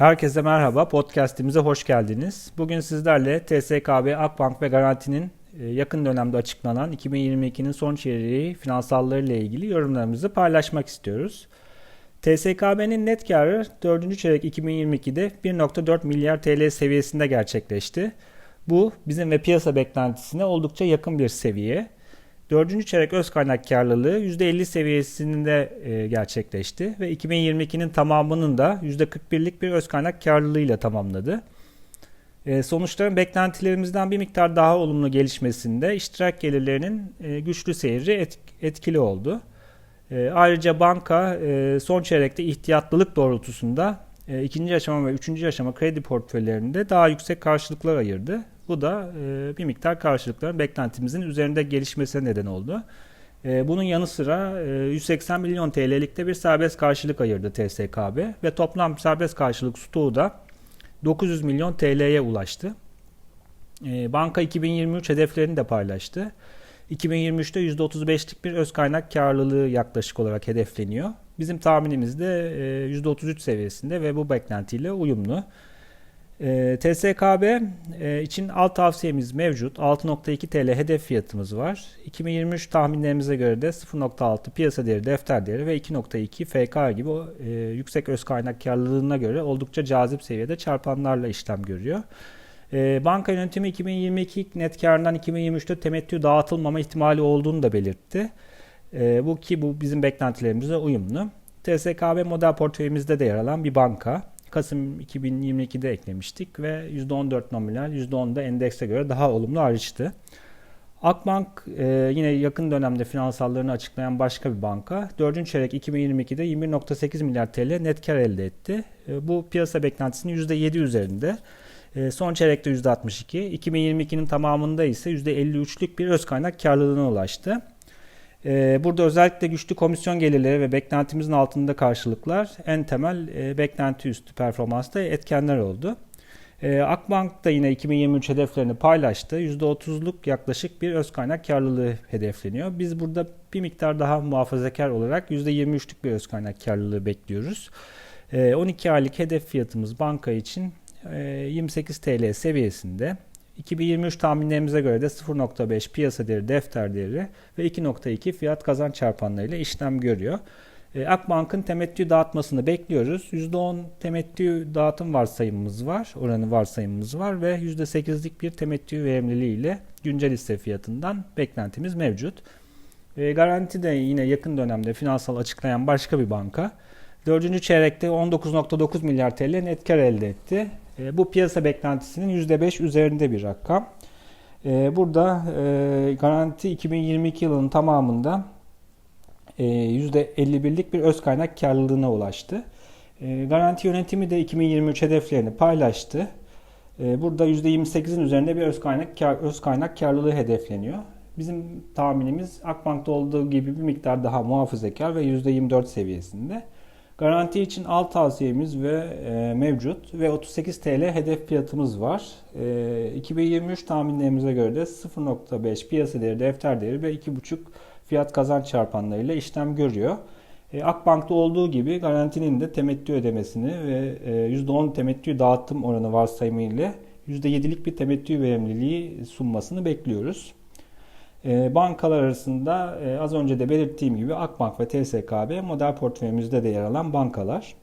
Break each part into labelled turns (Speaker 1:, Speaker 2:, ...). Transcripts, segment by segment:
Speaker 1: Herkese merhaba, podcastimize hoş geldiniz. Bugün sizlerle TSKB, Akbank ve Garanti'nin e, yakın dönemde açıklanan 2022'nin son çeyreği finansalları ile ilgili yorumlarımızı paylaşmak istiyoruz. TSKB'nin net karı 4. çeyrek 2022'de 1.4 milyar TL seviyesinde gerçekleşti. Bu bizim ve piyasa beklentisine oldukça yakın bir seviye. Dördüncü çeyrek öz kaynak karlılığı %50 seviyesinde e, gerçekleşti ve 2022'nin tamamının da %41'lik bir öz kaynak karlılığıyla tamamladı. E, sonuçların beklentilerimizden bir miktar daha olumlu gelişmesinde iştirak gelirlerinin e, güçlü seyri et, etkili oldu. Ayrıca banka son çeyrekte ihtiyatlılık doğrultusunda ikinci aşama ve üçüncü aşama kredi portföylerinde daha yüksek karşılıklar ayırdı. Bu da e, bir miktar karşılıkların beklentimizin üzerinde gelişmesine neden oldu. E, bunun yanı sıra e, 180 milyon TL'likte bir serbest karşılık ayırdı TSKB ve toplam serbest karşılık stoğu da 900 milyon TL'ye ulaştı. E, banka 2023 hedeflerini de paylaştı. 2023'te %35'lik bir öz kaynak karlılığı yaklaşık olarak hedefleniyor. Bizim tahminimiz de e, %33 seviyesinde ve bu beklentiyle uyumlu. E, TSKB e, için alt tavsiyemiz mevcut. 6.2 TL hedef fiyatımız var. 2023 tahminlerimize göre de 0.6 piyasa değeri, defter değeri ve 2.2 FK gibi e, yüksek öz kaynak karlılığına göre oldukça cazip seviyede çarpanlarla işlem görüyor. E, banka yönetimi 2022 net karından 2023'te temettü dağıtılmama ihtimali olduğunu da belirtti. E, bu ki bu bizim beklentilerimize uyumlu. TSKB model portföyümüzde de yer alan bir banka. Kasım 2022'de eklemiştik ve %14 nominal, %10 endekse göre daha olumlu ayrıştı. Akbank e, yine yakın dönemde finansallarını açıklayan başka bir banka. 4. çeyrek 2022'de 21.8 milyar TL net kar elde etti. E, bu piyasa beklentisinin %7 üzerinde. E, son çeyrekte %62, 2022'nin tamamında ise %53'lük bir öz kaynak karlılığına ulaştı. Ee, burada özellikle güçlü komisyon gelirleri ve beklentimizin altında karşılıklar en temel e, beklenti üstü performansta etkenler oldu. Ee, Akbank da yine 2023 hedeflerini paylaştı. %30'luk yaklaşık bir öz kaynak karlılığı hedefleniyor. Biz burada bir miktar daha muhafazakar olarak %23'lük bir öz kaynak karlılığı bekliyoruz. 12 ee, aylık hedef fiyatımız banka için 28 e, TL seviyesinde. 2023 tahminlerimize göre de 0.5 piyasa değeri, defter değeri ve 2.2 fiyat kazanç çarpanlarıyla işlem görüyor. E, Akbank'ın temettü dağıtmasını bekliyoruz. %10 temettü dağıtım varsayımımız var, oranı varsayımımız var ve %8'lik bir temettü verimliliği ile güncel hisse fiyatından beklentimiz mevcut. E, Garanti de yine yakın dönemde finansal açıklayan başka bir banka. Dördüncü çeyrekte 19.9 milyar TL net kar elde etti. E, bu piyasa beklentisinin %5 üzerinde bir rakam. E, burada e, garanti 2022 yılının tamamında e, %51'lik bir öz kaynak karlılığına ulaştı. E, garanti yönetimi de 2023 hedeflerini paylaştı. Burada %28'in üzerinde bir öz kaynak kar, öz kaynak karlılığı hedefleniyor. Bizim tahminimiz Akbank'ta olduğu gibi bir miktar daha muhafazakar ve %24 seviyesinde. Garanti için alt tavsiyemiz ve e, mevcut ve 38 TL hedef fiyatımız var. E, 2023 tahminlerimize göre de 0.5 piyasa değeri, defter değeri ve 2.5 fiyat kazanç çarpanlarıyla işlem görüyor. E, Akbank'ta olduğu gibi garantinin de temettü ödemesini ve e, %10 temettü dağıtım oranı varsayımı ile %7'lik bir temettü verimliliği sunmasını bekliyoruz. E, bankalar arasında e, az önce de belirttiğim gibi Akbank ve TSKB model portföyümüzde de yer alan bankalar.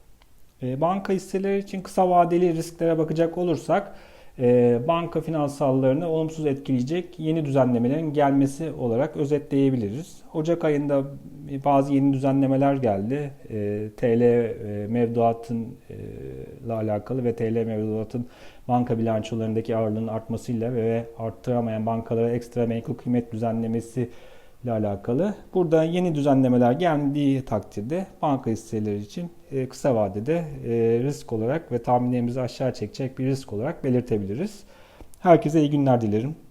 Speaker 1: E, banka hisseleri için kısa vadeli risklere bakacak olursak banka finansallarını olumsuz etkileyecek yeni düzenlemelerin gelmesi olarak özetleyebiliriz. Ocak ayında bazı yeni düzenlemeler geldi. TL mevduatın ile alakalı ve TL mevduatın banka bilançolarındaki ağırlığının artmasıyla ve arttıramayan bankalara ekstra menkul kıymet düzenlemesi ile alakalı. Burada yeni düzenlemeler geldiği takdirde banka hisseleri için e, kısa vadede e, risk olarak ve tahminlerimizi aşağı çekecek bir risk olarak belirtebiliriz. Herkese iyi günler dilerim.